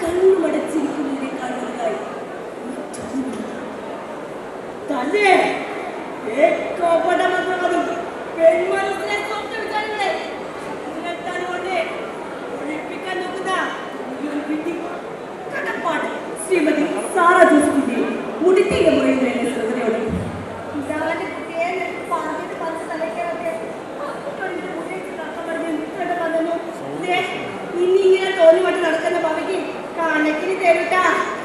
கண் மடக்கு ανεκριτότητά σου.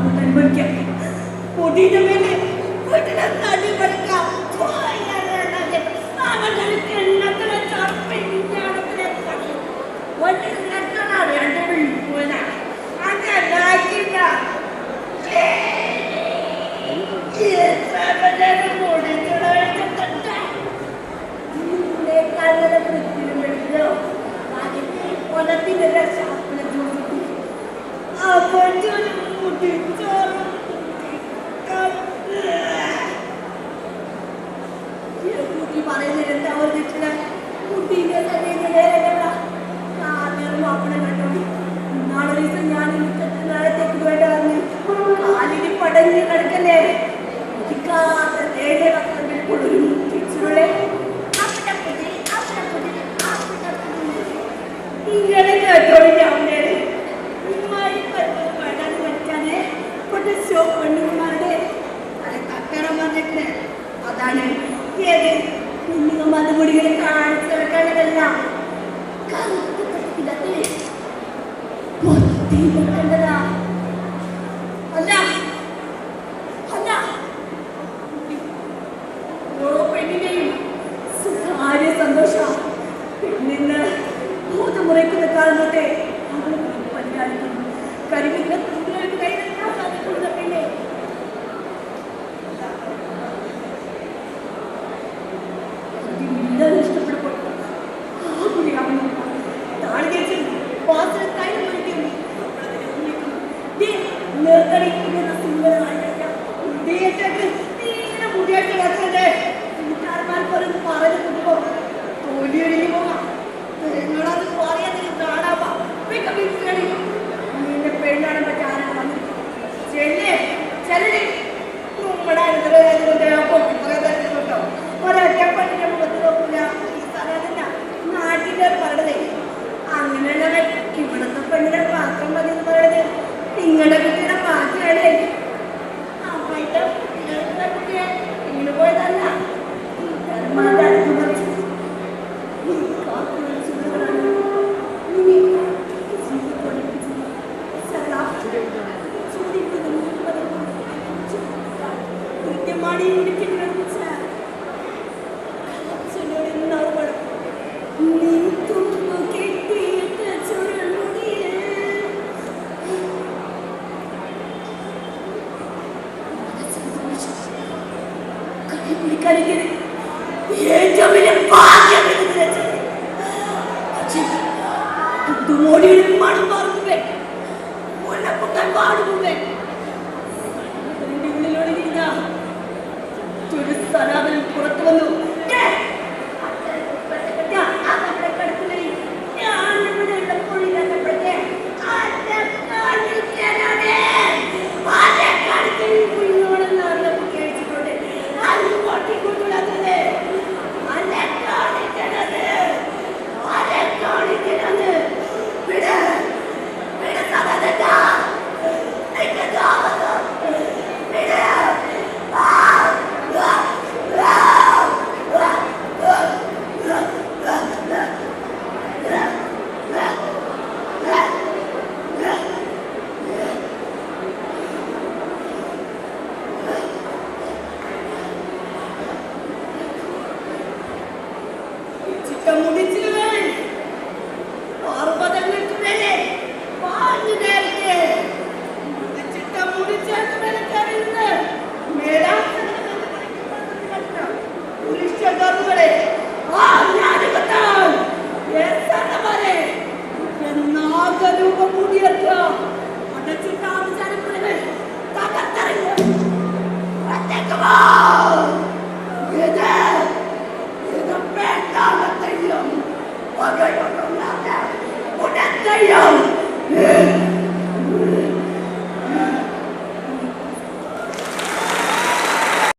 अकाउंटेंट बन के मोदी ने मेरे പറയുന്നിരുന്ന ഒരു വീട്ടിൽ കുട്ടീനെ തന്നെ ഇതിലേരല്ലടാ കാര്യം നോക്കണം കേട്ടോ നാളെ ദിവസം ഞാൻ മുറ്റത്തിനകത്തേക്ക് വേണ്ടാന്ന് കാലിന് പടഞ്ഞ് കിടക്കല്ലേ? ഇരിക്കാത്ത നേരെ വസ്ത്രത്തിൽ കൊണ്ടൊരു പിച്ചുള്ളേ ഇങ്ങനെ കേട്ടോളി ഞാൻ ഉമ്മാരി പറ്റും വേണ്ടാന്ന് പറ്റാതെ കൊണ്ട് സ്റ്റോപ്പ് പെണ്ണുമാരുടെ അക്കറ വന്നിട്ട് അതാണ് ഏത് കുഞ്ഞുങ്ങും അത് മുടികളെ കാണിച്ചു കിടക്കണതല്ല കറുത്ത് കിടക്കുന്നത് നിങ്ങളുടെ കുട്ടിയുടെ മാറ്റിയാണ് ভিকারিকে এই জমিনে পা জমিনে দিয়েছে। আচ্ছা, মরির